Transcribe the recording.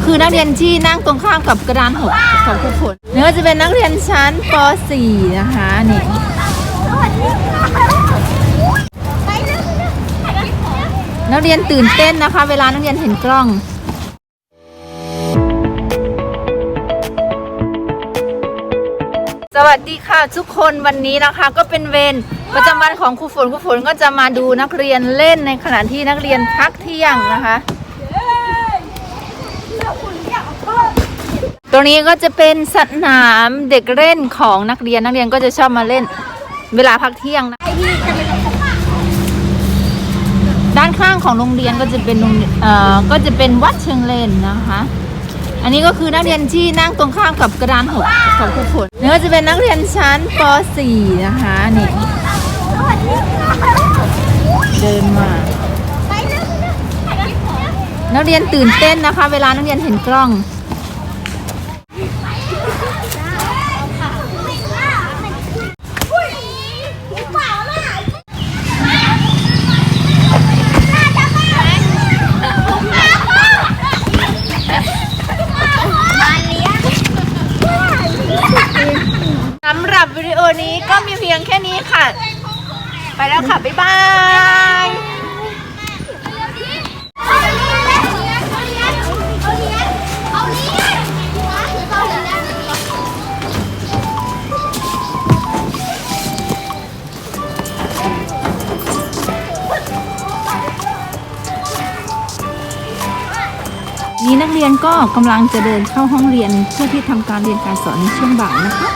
ก็คือนักเรียนที่นั่งตรงข้ามกับกระดานหกของครูฝนนี่ก็จะเป็นนักเรียนชั้นป .4 นะคะนี่นักเรียนตื่นเต้นนะคะ เวลานักเรียนเห็นกล้องสวัสดีค่ะทุกคนวันนี้นะคะก็เป็นเวรประจำวันของครูฝนครูฝนก็จะมาดูนักเรียนเล่นในขณะที่นักเรียนพักเที่ยงนะคะ ตรงนี้ก็จะเป็นสนามเด็กเล่นของนักเรียนนักเรียนก็จะชอบมาเล่นเวลาพักเที่ยงนะด้านข้างของโรงเรียนก็จะเป็นโรงเอ่อก็จะเป็นวัดเชิงเลนนะคะ อันนี้ก็คือนักเรียนที่นั่งตรงข้ามกับกระดานหกของครูฝนนี่ก็จะเป็นนักเรียนชั้นป .4 นะคะนี่เดินมานักเรียนตื่นเต้นนะคะ เวลานักเรียนเห็นกล้อง สำหรับวิดีโอนี้ก็มีเพียงแค่นี้ค่ะ ไปแล้วค่ะ บ๊ายบาย นี้นักเรียนก็กำลังจะเดินเข้าห้องเรียนเพื่อที่ทำการเรียนการสอนในช่วงบ่ายนะคะ